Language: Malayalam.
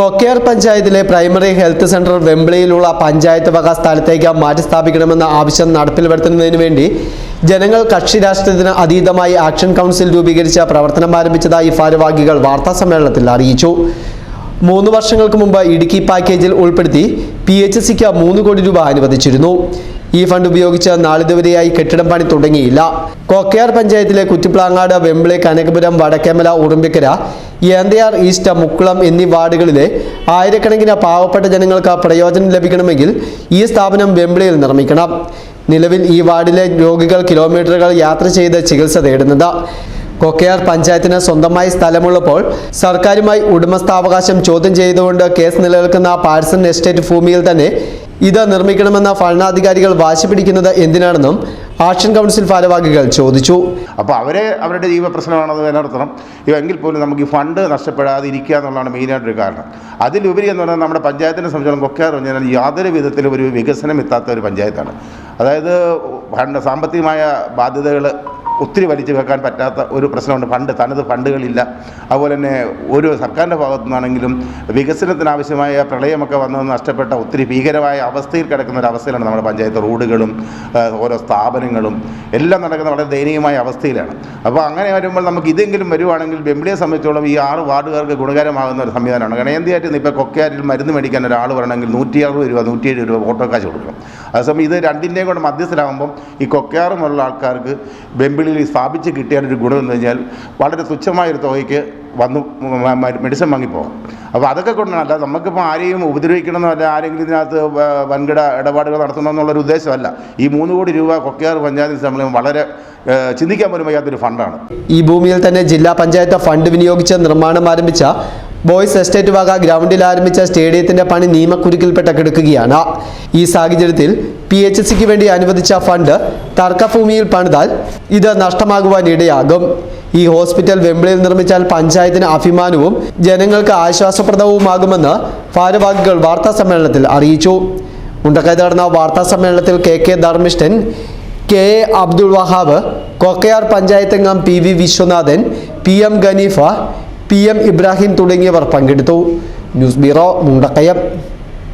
കൊക്കയാർ പഞ്ചായത്തിലെ പ്രൈമറി ഹെൽത്ത് സെന്റർ വെമ്പിളിയിലുള്ള പഞ്ചായത്ത് വക സ്ഥലത്തേക്ക് മാറ്റി സ്ഥാപിക്കണമെന്ന ആവശ്യം നടപ്പിൽ വരുത്തുന്നതിന് വേണ്ടി ജനങ്ങൾ കക്ഷി രാഷ്ട്രീയത്തിന് അതീതമായി ആക്ഷൻ കൗൺസിൽ രൂപീകരിച്ച പ്രവർത്തനം ആരംഭിച്ചതായി ഭാരവാഹികൾ വാർത്താസമ്മേളനത്തിൽ അറിയിച്ചു. മൂന്ന് വർഷങ്ങൾക്ക് മുമ്പ് ഇടുക്കി പാക്കേജിൽ ഉൾപ്പെടുത്തി പി എച്ച് സിക്ക് മൂന്ന് കോടി രൂപ അനുവദിച്ചിരുന്നു. ഈ ഫണ്ട് ഉപയോഗിച്ച് നാളിതുവരെയായി കെട്ടിടം പണി തുടങ്ങിയില്ല. കോക്കയാർ പഞ്ചായത്തിലെ കുറ്റിപ്ലാങ്ങാട് വെമ്പിളി കനകപുരം വടക്കേമല ഉറുമ്പിക്കര ഏന്തയാർ ഈസ്റ്റ് മുക്കുളം എന്നീ വാർഡുകളിലെ ആയിരക്കണക്കിന് പാവപ്പെട്ട ജനങ്ങൾക്ക് പ്രയോജനം ലഭിക്കണമെങ്കിൽ ഈ സ്ഥാപനം വെമ്പിളിയിൽ നിർമ്മിക്കണം. നിലവിൽ ഈ വാർഡിലെ രോഗികൾ കിലോമീറ്ററുകൾ യാത്ര ചെയ്ത് ചികിത്സ തേടുന്നത് കൊക്കയാർ പഞ്ചായത്തിന് സ്വന്തമായി സ്ഥലമുള്ളപ്പോൾ സർക്കാരുമായി ഉടമസ്ഥാവകാശം ചോദ്യം ചെയ്തുകൊണ്ട് കേസ് നിലനിൽക്കുന്ന പാഴ്സൺ എസ്റ്റേറ്റ് ഭൂമിയിൽ തന്നെ ഇത് നിർമ്മിക്കണമെന്ന ഭരണാധികാരികൾ വാശി പിടിക്കുന്നത് എന്തിനാണെന്നും ആക്ഷൻ കൗൺസിൽ ഭാരവാഹികൾ ചോദിച്ചു. അപ്പോൾ അവരെ അവരുടെ ജീവ പ്രശ്നമാണത് നിലനിർത്തണം എങ്കിൽ പോലും നമുക്ക് ഈ ഫണ്ട് നഷ്ടപ്പെടാതെ ഇരിക്കുക എന്നുള്ളതാണ് മെയിനായിട്ടൊരു കാരണം. അതിലുപരി എന്ന് പറഞ്ഞാൽ നമ്മുടെ പഞ്ചായത്തിനെ സംബന്ധിച്ചിടത്തോളം കൊക്കാർ പറഞ്ഞാൽ യാതൊരു വിധത്തിലും ഒരു വികസനം എത്താത്ത ഒരു പഞ്ചായത്താണ്. അതായത് സാമ്പത്തികമായ ബാധ്യതകൾ ഒത്തിരി വലിച്ചു വെക്കാൻ പറ്റാത്ത ഒരു പ്രശ്നമുണ്ട്. ഫണ്ട് തനത് ഫണ്ടുകളില്ല. അതുപോലെ തന്നെ ഒരു സർക്കാരിന്റെ ഭാഗത്തു നിന്നാണെങ്കിലും വികസനത്തിനാവശ്യമായ പ്രളയമൊക്കെ വന്നത് നഷ്ടപ്പെട്ട ഒത്തിരി ഭീകരമായ അവസ്ഥയിൽ കിടക്കുന്ന ഒരു അവസ്ഥയിലാണ് നമ്മുടെ പഞ്ചായത്ത് റോഡുകളും ഓരോ സ്ഥാപനങ്ങളും. എല്ലാം നടക്കുന്ന വളരെ ദയനീയമായ അവസ്ഥയിലാണ്. അപ്പോൾ അങ്ങനെ വരുമ്പോൾ നമുക്ക് ഇതെങ്കിലും വരുവാണെങ്കിൽ ബെമ്പിളിയെ സംബന്ധിച്ചോളം ഈ ആറ് വാർഡുകാർക്ക് ഗുണകരമാകുന്ന ഒരു സംവിധാനമാണ്. ഗണേന്ത്യയായിട്ട് ഇപ്പോൾ കൊക്കയാരിൽ മരുന്ന് മേടിക്കാൻ ഒരാൾ വരണമെങ്കിൽ നൂറ്റി അറുപത് രൂപ നൂറ്റി എഴുപത് രൂപ ഓട്ടോ കാശ് കൊടുക്കണം. അതേസമയം ഇത് രണ്ടിന്റെയും കൂടെ മധ്യസ്ഥരാകുമ്പം ഈ കൊക്കയാറുമുള്ള ആൾക്കാർക്ക് ബെമ്പിളിയിൽ സ്ഥാപിച്ച് കിട്ടിയാൽ ഒരു ഗുണം എന്ന് കഴിഞ്ഞാൽ വളരെ തുച്ഛമായൊരു തുകയ്ക്ക് വന്ന് മെഡിസിൻ വാങ്ങിപ്പോകാം. അപ്പോൾ അതൊക്കെ കൊണ്ടാണ്. അല്ല നമുക്കിപ്പോൾ ആരെയും ഉപദ്രവിക്കണമെന്നല്ല ആരെങ്കിലും ഇതിനകത്ത് വൻകിട ഇടപാടുകൾ നടത്തണമെന്നുള്ളൊരു ഉദ്ദേശമല്ല. ഈ മൂന്ന് കോടി രൂപ കൊക്കയാർ പഞ്ചായത്ത് സമയം വളരെ ചിന്തിക്കാൻ പോലും വയ്യാത്തൊരു ഫണ്ടാണ്. ഈ ഭൂമിയിൽ തന്നെ ജില്ലാ പഞ്ചായത്ത് ഫണ്ട് വിനിയോഗിച്ച് നിർമ്മാണം ആരംഭിച്ച ബോയ്സ് എസ്റ്റേറ്റ് വക ഗ്രൗണ്ടിൽ ആരംഭിച്ച സ്റ്റേഡിയത്തിന്റെ പണി നിയമക്കുരുക്കിൽപ്പെട്ട് കിടക്കുകയാണ്. ഈ സാഹചര്യത്തിൽ പി എച്ച് സിക്ക് വേണ്ടി അനുവദിച്ച ഫണ്ട് തർക്കഭൂമിയിൽ പണിതാൽ ഇത് നഷ്ടമാകുവാൻ ഇടയാകും. ഈ ഹോസ്പിറ്റൽ വെമ്പിളിയിൽ നിർമ്മിച്ചാൽ പഞ്ചായത്തിന് അഭിമാനവും ജനങ്ങൾക്ക് ആശ്വാസപ്രദവുമാകുമെന്ന് ഭാരവാഹികൾ വാർത്താ സമ്മേളനത്തിൽ അറിയിച്ചു. മുണ്ടക്കൈ നടന്ന വാർത്താ സമ്മേളനത്തിൽ K K Dharmishtan K A Abdul Wahab Kokkayar panchayat അംഗം P V Viswanathan P M Ganeefa P M Ibrahim തുടങ്ങിയവർ പങ്കെടുത്തു. News bureau Mundakkayam.